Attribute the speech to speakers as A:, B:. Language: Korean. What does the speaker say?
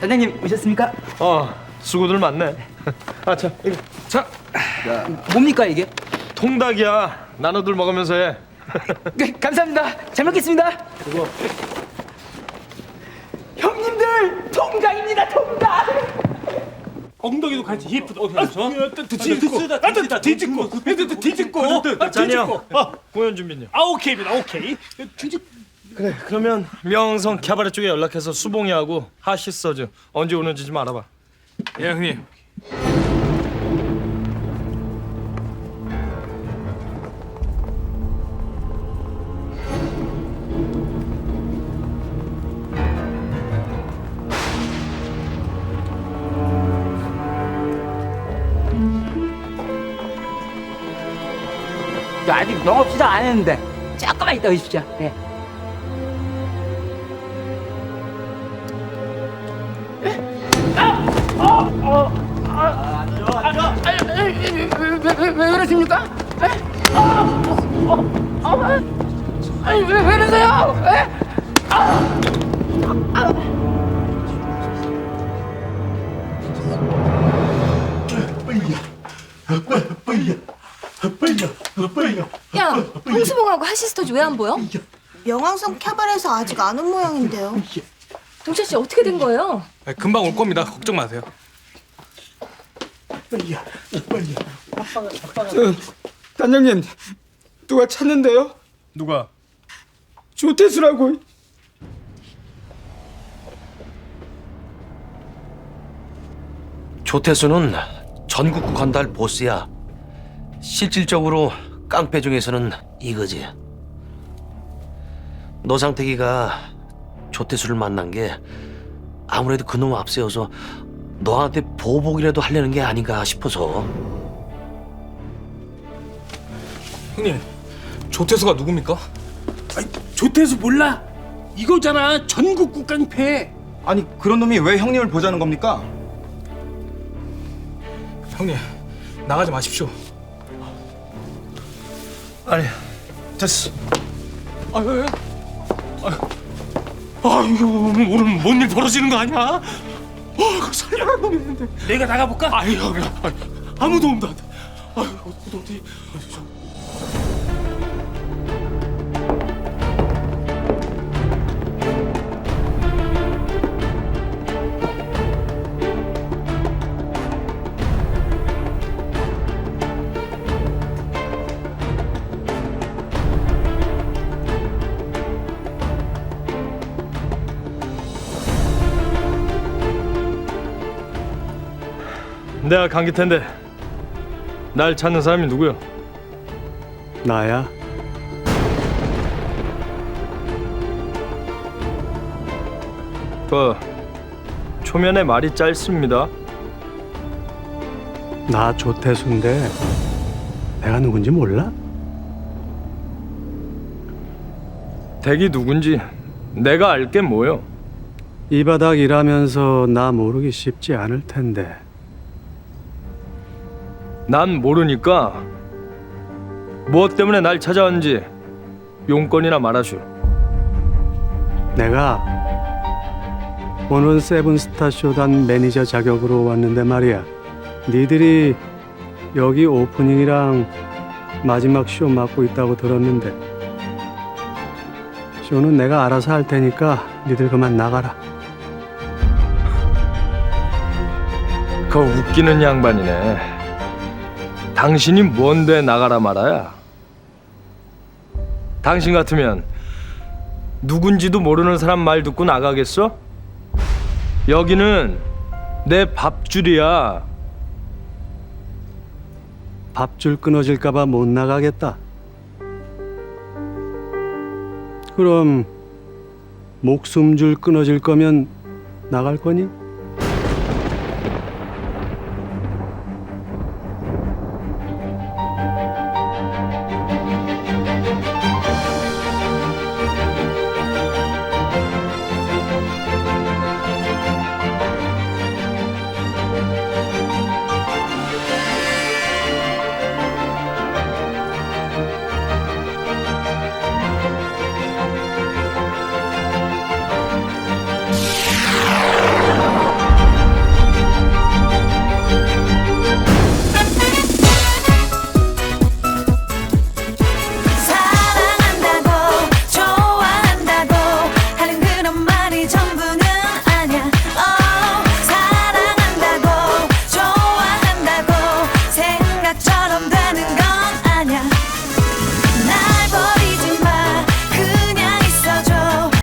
A: 단장님 오셨습니까?
B: 어, 수고들 많네. 아, 자, 이거. 자,
A: 뭡니까 이게?
B: 통닭이야. 나눠들 먹으면서 해.
A: 네, 감사합니다. 잘 먹겠습니다. 형님들 통닭입니다 통닭.
C: 엉덩이도 같이 예쁘다. 어, 저 뒤집고, 아, 또 뒤집고, 또 뒤집고, 아,
B: 잔이 형,
C: 뒤집고. 아,
B: 공연 준비는요?
C: 아, 오케이입니다. 오케이. 뒤집.
B: 그래, 그러면 명성 캐바레 쪽에 연락해서 수봉이하고 하시서즈 언제 오는지 좀 알아봐.
C: 예, 형님.
A: 저 아직 영업 시작 안 했는데 조금만 이따 오십시오. 예. 왜, 왜, 왜 그러십니까? 에? 아, 어, 어, 아니 왜, 왜 그러세요? 에?
D: 야, 홍수봉하고 하시스터즈 왜 안 보여?
E: 명왕성 캐바레에서 아직 안 온 모양인데요.
D: 동철 씨 어떻게 된 거예요?
C: 아, 금방 올 겁니다. 걱정 마세요.
F: 단장님 누가 찾는데요?
C: 누가?
F: 조태수라고
G: 조태수는 전국구 건달 보스야. 실질적으로 깡패 중에서는 이거지. 노상택이가 조태수를 만난 게 아무래도 그놈 앞세워서 너한테 보복이라도 하려는 게 아닌가 싶어서.
C: 형님, 조태수가 누굽니까? 아니, 조태수 몰라? 이거잖아. 전국구 깡패.
F: 아니 그런 놈이 왜 형님을 보자는 겁니까?
C: 형님, 나가지 마십시오.
B: 아니, 됐어.
C: 아, 왜? 아, 아 이거 오늘 뭔 일 벌어지는 거 아니야? 아, 그 살려라 놈이 있는데. 내가 나가볼까? 아유, 아유, 아유, 아무 도움도 안 돼. 아유, 어디 어
B: 내가 감기 텐데 날 찾는 사람이 누구야?
F: 나야
B: 그 초면에 말이 짧습니다.
F: 나 조태수인데 내가 누군지 몰라?
B: 댁이 누군지 내가 알게 뭐요?
F: 이 바닥 일하면서 나 모르기 쉽지 않을 텐데
B: 난 모르니까 무엇 때문에 날 찾아왔는지 용건이나 말하슈.
F: 내가 오늘 세븐스타 쇼단 매니저 자격으로 왔는데 말이야 니들이 여기 오프닝이랑 마지막 쇼 맡고 있다고 들었는데 쇼는 내가 알아서 할 테니까 니들 그만 나가라
B: 그 웃기는 양반이네. 당신이 뭔데 나가라 말아야? 당신 같으면 누군지도 모르는 사람 말 듣고 나가겠어? 여기는 내 밥줄이야.
F: 밥줄 끊어질까봐 못 나가겠다. 그럼 목숨줄 끊어질 거면 나갈 거니?